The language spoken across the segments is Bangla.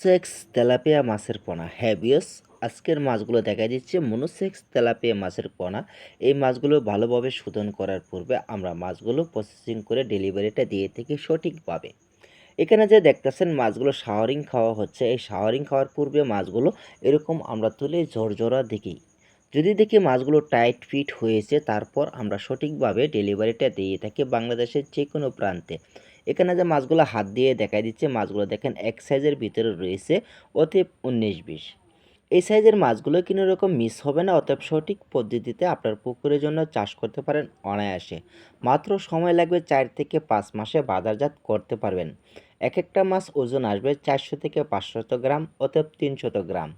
সেক্স তেলাপিয়া মাছের পোনা। হ্যাবিয়াস আজকের মাছগুলো দেখা দিচ্ছে। মনোসেক্স তেলাপিয়া মাছের পোনা। এই মাছগুলো ভালোভাবে শোধন করার পূর্বে আমরা মাছগুলো প্রসেসিং করে ডেলিভারিটা দিয়ে থাকি সঠিকভাবে এখানে যে দেখতেছেন, মাছগুলো শাওয়ারিং খাওয়া হচ্ছে। এই শাওয়ারিং খাওয়ার পূর্বে মাছগুলো এরকম আমরা তুলে ঝরঝরা দেখি। যদি দেখি মাছগুলো টাইট ফিট হয়েছে, তারপর আমরা সঠিকভাবে ডেলিভারিটা দিয়ে থাকি বাংলাদেশের যে কোনো প্রান্তে। এখানে যে মাছগুলো হাত দিয়ে দেখাই দিচ্ছে, মাছগুলো দেখেন এক সাইজের ভিতরে রয়েছে, অতএব উনিশ বিশ। এই সাইজের মাছগুলো কোনো রকম মিস হবে না? অতএব সঠিক পদ্ধতিতে আপনার পুকুরের জন্য চাষ করতে পারেন অনায়াসে। মাত্র সময় লাগবে চার থেকে পাঁচ মাসে বাজারজাত করতে পারবেন। এক একটা মাছ ওজন আসবে চারশো থেকে পাঁচশত গ্রাম, অতএব তিনশত গ্রাম।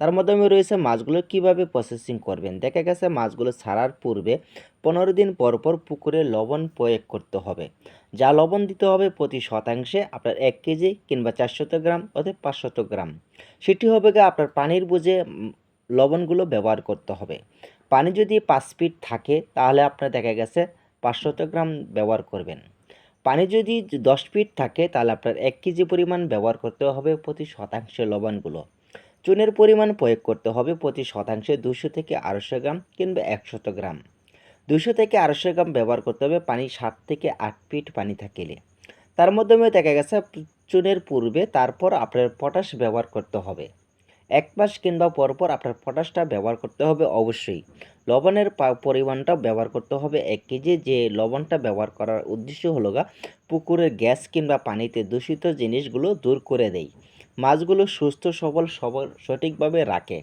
তার মাধ্যমে রয়েছে মাছগুলো কীভাবে প্রসেসিং করবেন। দেখা গেছে মাছগুলো ছাড়ার পূর্বে পনেরো দিন পর পর পুকুরে লবণ প্রয়োগ করতে হবে। যা লবণ দিতে হবে প্রতি শতাংশে আপনার এক কেজি কিংবা চারশত গ্রাম অথবা পাঁচশত গ্রাম। সেটি হবে গিয়ে আপনার পানির বুঝে লবণগুলো ব্যবহার করতে হবে। পানি যদি পাঁচ ফিট থাকে তাহলে আপনার দেখা গেছে পাঁচশত গ্রাম ব্যবহার করবেন। পানি যদি দশ ফিট থাকে তাহলে আপনার এক কেজি পরিমাণ ব্যবহার করতে হবে প্রতি শতাংশে লবণগুলো। চুনের পরিমাণ প্রয়োগ করতে হবে প্রতি শতাংশে দুশো থেকে আড়াইশো গ্রাম কিংবা একশত গ্রাম। দুশো থেকে আড়াইশো গ্রাম ব্যবহার করতে হবে পানি সাত থেকে আট ফিট পানি থাকিলে। তার মাধ্যমে দেখা গেছে চুনের পূর্বে তারপর আপনার পটাশ ব্যবহার করতে হবে। এক মাস কিংবা পরপর আপনার পটাশটা ব্যবহার করতে হবে অবশ্যই। লবণের পরিমাণটা ব্যবহার করতে হবে এক কেজি। যে লবণটা ব্যবহার করার উদ্দেশ্য হলো গা, পুকুরের গ্যাস কিংবা পানিতে দূষিত জিনিসগুলো দূর করে দেয়। মাছগুলো সুস্থ, সবল সবল, সঠিকভাবে রাখে।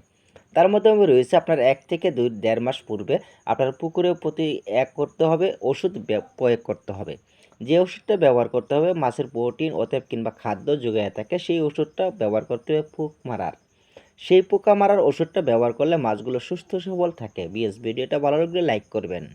তার মধ্যে রয়েছে আপনার এক থেকে দুই, দেড় মাস পূর্বে আপনার পুকুরে প্রতি এক করতে হবে, ওষুধ প্রয়োগ করতে হবে। যে ওষুধটা ব্যবহার করতে হবে, মাছের প্রোটিন, অতএব কিংবা খাদ্য যোগায় থাকে, সেই ওষুধটা ব্যবহার করতে হবে পোক মারার। সেই পোকা মারার ওষুধটা ব্যবহার করলে মাছগুলো সুস্থ, সবল থাকে। বিএস ভিডিওটা ভালো লাগলে লাইক করবেন।